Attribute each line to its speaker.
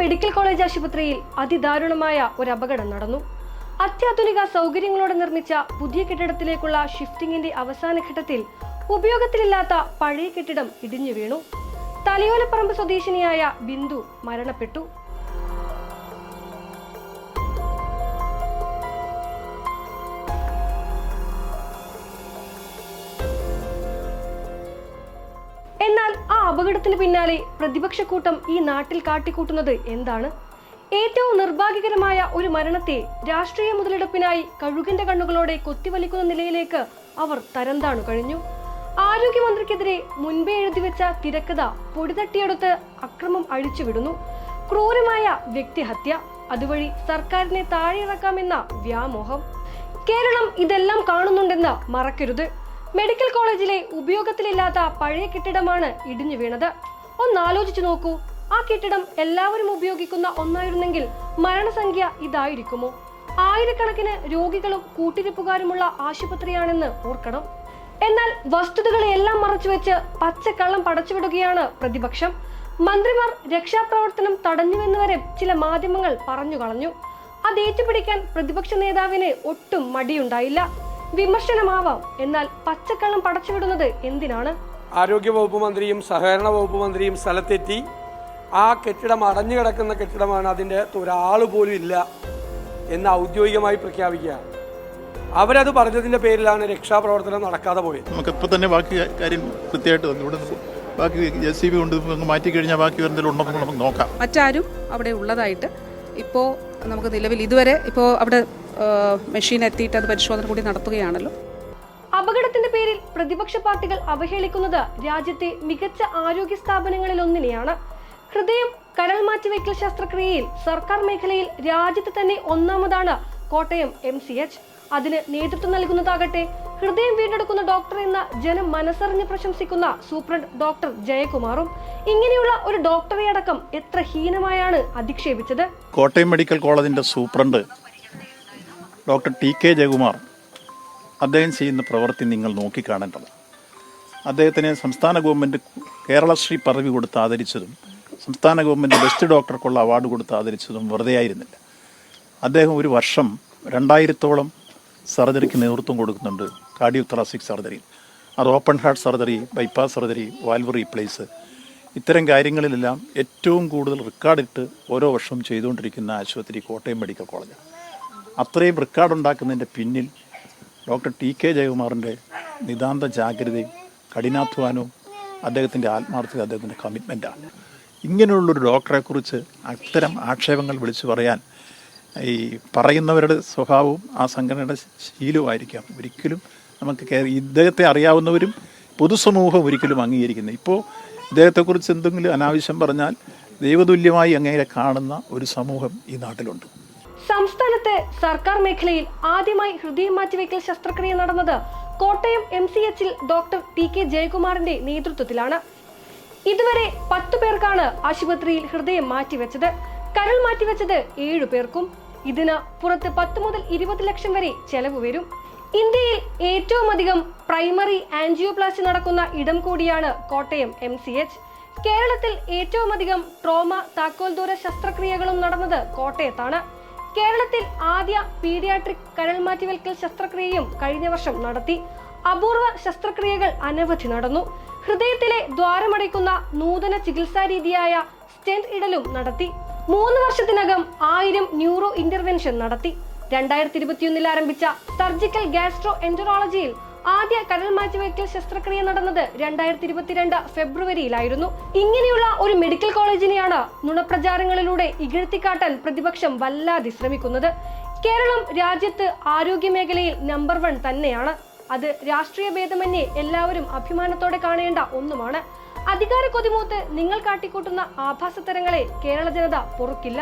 Speaker 1: Medical college ആശുപത്രിയിൽ അതിദാരുണമായ ഒരു അപകടം നടന്നു. അത്യാധുനിക സൗകര്യങ്ങളോടെ നിർമ്മിച്ച പുതിയ കെട്ടിടത്തിലേക്കുള്ള ഷിഫ്റ്റിംഗിന്റെ അവസാന ഘട്ടത്തിൽ ഉപയോഗത്തിലില്ലാത്ത പഴയ കെട്ടിടം ഇടിഞ്ഞു വീണു. തലയോലപ്പറമ്പ് സ്വദേശിനിയായ ബിന്ദു മരണപ്പെട്ടു. എന്നാൽ ആ അപകടത്തിന് പിന്നാലെ പ്രതിപക്ഷ കൂട്ടം ഈ നാട്ടിൽ കാട്ടിക്കൂട്ടുന്നത് എന്താണ്? ഏറ്റവും നിർഭാഗ്യകരമായ ഒരു മരണത്തെ രാഷ്ട്രീയ മുതലെടുപ്പിനായി കഴുകിന്റെ കണ്ണുകളോടെ കൊത്തിവലിക്കുന്ന നിലയിലേക്ക് അവർ തരംതാണു കഴിഞ്ഞു. ആരോഗ്യമന്ത്രിക്കെതിരെ മുൻപേ എഴുതിവെച്ച തിരക്കഥ പൊടിതട്ടിയെടുത്ത് അക്രമം അഴിച്ചുവിടുന്നു ക്രൂരമായ വ്യക്തിഹത്യ. അതുവഴി സർക്കാരിനെ താഴെയിറക്കാമെന്ന വ്യാമോഹം. കേരളം ഇതെല്ലാം കാണുന്നുണ്ടെന്ന് മറക്കരുത്. മെഡിക്കൽ കോളേജിലെ ഉപയോഗത്തിലില്ലാത്ത പഴയ കെട്ടിടമാണ് ഇടിഞ്ഞു വീണത്. ഒന്നാലോചിച്ചു നോക്കൂ. ആ കെട്ടിടം എല്ലാവരും ഉപയോഗിക്കുന്ന ഒന്നായിരുന്നെങ്കിൽ മരണസംഖ്യ ഇതായിരിക്കുമോ? ആയിരക്കണക്കിന് രോഗികളും കൂട്ടിരിപ്പുകാരുമുള്ള ആശുപത്രിയാണെന്ന് ഓർക്കണം. എന്നാൽ വസ്തുതകളെല്ലാം മറച്ചുവെച്ച് പച്ചക്കള്ളം പടച്ചുവിടുകയാണ് പ്രതിപക്ഷം. മന്ത്രിമാർ രക്ഷാപ്രവർത്തനം തടഞ്ഞുവെന്ന് വരെ ചില മാധ്യമങ്ങൾ പറഞ്ഞു കളഞ്ഞു അത് ഏറ്റുപിടിക്കാൻ പ്രതിപക്ഷ നേതാവിന് ഒട്ടും മടിയുണ്ടായില്ല. വിമർശനമാവാം. എന്നാൽ പച്ചക്കള്ളം പടച്ചുവിടുന്നത് എന്തിനാണ്?
Speaker 2: ആരോഗ്യ വകുപ്പ് മന്ത്രിയും സഹകരണ വകുപ്പ് മന്ത്രിയും സ്ഥലത്തെത്തി. ആ കെട്ടിടം അടഞ്ഞു കിടക്കുന്ന കെട്ടിടമാണ് അതിന്റെ ഒരാൾ പോലും ഇല്ല എന്ന് ഔദ്യോഗികമായി പ്രഖ്യാപിക്കുകയാണ് അവരത് പറഞ്ഞതിന്റെ പേരിലാണ് രക്ഷാപ്രവർത്തനം നടക്കാതെ പോയത്.
Speaker 3: നമുക്കിപ്പോൾ തന്നെ ബാക്കി കാര്യം കൃത്യമായിട്ട് വന്നു. ഇവിടെ ബാക്കി ജെ സി ബി കൊണ്ട് മാറ്റി കഴിഞ്ഞാൽ ബാക്കി എന്തെങ്കിലും ഉണ്ടെന്ന് നമുക്ക് നോക്കാം.
Speaker 4: മറ്റാരും അവിടെ ഉള്ളതായിട്ട് ഇപ്പോൾ നമുക്ക് നിലവിൽ ഇതുവരെ ഇപ്പോൾ അവിടെ മെഷീൻ എത്തിയിട്ട് അത് പരിശോധന കൂടി നടത്തുകയാണല്ലോ.
Speaker 1: അപകടത്തിന്റെ പേരിൽ പ്രതിപക്ഷ പാർട്ടികൾ അവഹേളിക്കുന്നത് രാജ്യത്തെ മികച്ച ആരോഗ്യ സ്ഥാപനങ്ങളിൽ ഒന്നിനെയാണ് ഹൃദയം കരൾ മാറ്റിവെക്കൽ ശസ്ത്രക്രിയയിൽ സർക്കാർ മേഖലയിൽ രാജ്യത്ത് തന്നെ ഒന്നാമതാണ് കോട്ടയം എം സി എച്ച്. അതിന് നേതൃത്വം നൽകുന്നതാകട്ടെ ഹൃദയം വീണ്ടെടുക്കുന്ന ഡോക്ടർ എന്ന ജനം മനസ്സറിഞ്ഞ് പ്രശംസിക്കുന്ന സൂപ്രണ്ട് ഡോക്ടർ ജയകുമാറും ഇങ്ങനെയുള്ള ഒരു ഡോക്ടറെ അടക്കം എത്ര ഹീനമായാണ് അധിക്ഷേപിച്ചത്?
Speaker 3: കോട്ടയം മെഡിക്കൽ കോളേജിന്റെ superintendent doctor T K Jayakumar അദ്ദേഹം ചെയ്യുന്ന പ്രവൃത്തി നിങ്ങൾ നോക്കിക്കാണേണ്ടത്. അദ്ദേഹത്തിന് സംസ്ഥാന ഗവൺമെന്റ് കേരളശ്രീ പദവി കൊടുത്ത് ആദരിച്ചതും സംസ്ഥാന ഗവൺമെന്റ് ബെസ്റ്റ് ഡോക്ടർക്കുള്ള അവാർഡ് കൊടുത്ത് ആദരിച്ചതും വെറുതെ ആയിരുന്നില്ല. അദ്ദേഹം ഒരു വർഷം രണ്ടായിരത്തോളം സർജറിക്ക് നേതൃത്വം കൊടുക്കുന്നുണ്ട്. കാർഡിയോത്രാസിക് സർജറി അത് open heart surgery bypass surgery valve replace. ഇത്തരം കാര്യങ്ങളിലെല്ലാം ഏറ്റവും കൂടുതൽ റെക്കോർഡിട്ട് ഓരോ വർഷവും ചെയ്തുകൊണ്ടിരിക്കുന്ന ആശുപത്രി കോട്ടയം മെഡിക്കൽ കോളേജാണ്. അത്രയും റെക്കോർഡ് ഉണ്ടാക്കുന്നതിന്റെ പിന്നിൽ ഡോക്ടർ ടി കെ ജയകുമാറിന്റെ നിതാന്ത ജാഗ്രതയും കഠിനാധ്വാനവും അദ്ദേഹത്തിന്റെ ആത്മാർത്ഥത അദ്ദേഹത്തിന്റെ കമ്മിറ്റ്മെന്റാണ് ഇങ്ങനെയുള്ളൊരു ഡോക്ടറെക്കുറിച്ച് അത്തരം ആക്ഷേപങ്ങൾ വിളിച്ചു പറയാൻ ഈ പറയുന്നവരുടെ സ്വഭാവവും ആ സംഘടനയുടെ ശീലവുമായിരിക്കാം. ഒരിക്കലും നമുക്ക് ഇദ്ദേഹത്തെ അറിയാവുന്നവരും പൊതുസമൂഹം ഒരിക്കലും അംഗീകരിക്കുന്നത് ഇപ്പോൾ ഇദ്ദേഹത്തെക്കുറിച്ച് എന്തെങ്കിലും അനാവശ്യം പറഞ്ഞാൽ ദൈവതുല്യമായി അങ്ങേരെ കാണുന്ന ഒരു സമൂഹം ഈ നാട്ടിലുണ്ട്.
Speaker 1: സംസ്ഥാനത്ത് സർക്കാർ മേഖലയിൽ ആദ്യമായി ഹൃദയം മാറ്റിവെക്കൽ ശസ്ത്രക്രിയ നടന്നത് കോട്ടയം എം സി എച്ചിൽ ഡോക്ടർ ടി കെ ജയകുമാറിന്റെ നേതൃത്വത്തിലാണ്. ഇതുവരെ പത്തു പേർക്കാണ് ആശുപത്രിയിൽ ഹൃദയം മാറ്റിവെച്ചത്. കരൾ മാറ്റിവെച്ചത് ഏഴു പേർക്കും. ഇതിന് പുറത്ത് പത്ത് മുതൽ ഇരുപത് ലക്ഷം വരെ ചെലവ് വരും. ഇന്ത്യയിൽ ഏറ്റവും അധികം പ്രൈമറി ആൻജിയോപ്ലാസ്റ്റി നടക്കുന്ന ഇടം കൂടിയാണ് കോട്ടയം എം സി എച്ച് കേരളത്തിൽ ഏറ്റവും അധികം ട്രോമ താക്കോൽ ദൂര ശസ്ത്രക്രിയകളും നടന്നത് കോട്ടയത്താണ്. കേരളത്തിൽ ആദ്യ പീഡിയാട്രിക് കരൾ മാറ്റിവെക്കൽ ശസ്ത്രക്രിയയും കഴിഞ്ഞ വർഷം നടത്തി. അപൂർവ ശസ്ത്രക്രിയകൾ അനവധി നടന്നു. ഹൃദയത്തിലെ ദ്വാരമടയ്ക്കുന്ന നൂതന ചികിത്സാ രീതിയായ സ്റ്റെന്റ് ഇടലും നടത്തി. മൂന്ന് വർഷത്തിനകം ആയിരം ന്യൂറോ ഇന്റർവെൻഷൻ നടത്തി. രണ്ടായിരത്തി ഇരുപത്തിയൊന്നിൽ ആരംഭിച്ച സർജിക്കൽ ഗാസ്ട്രോ എന്ററോളജിയിൽ ആദ്യ കരൾ മാറ്റിവെക്കൽ ശസ്ത്രക്രിയ നടന്നത് രണ്ടായിരത്തി ഇരുപത്തിരണ്ട് ഫെബ്രുവരിയിലായിരുന്നു. ഇങ്ങനെയുള്ള ഒരു മെഡിക്കൽ കോളേജിനെയാണ് നുണപ്രചാരങ്ങളിലൂടെ ഇകഴ്ത്തിക്കാട്ടാൻ പ്രതിപക്ഷം വല്ലാതെ ശ്രമിക്കുന്നത്. കേരളം രാജ്യത്ത് ആരോഗ്യ മേഖലയിൽ നമ്പർ വൺ തന്നെയാണ്. അത് രാഷ്ട്രീയ ഭേദമന്യേ എല്ലാവരും അഭിമാനത്തോടെ കാണേണ്ട ഒന്നുമാണ്. അധികാര കൊതിമൂത്ത് നിങ്ങൾ കാട്ടിക്കൂട്ടുന്ന ആഭാസത്തരങ്ങളെ കേരള ജനത പൊറുക്കില്ല.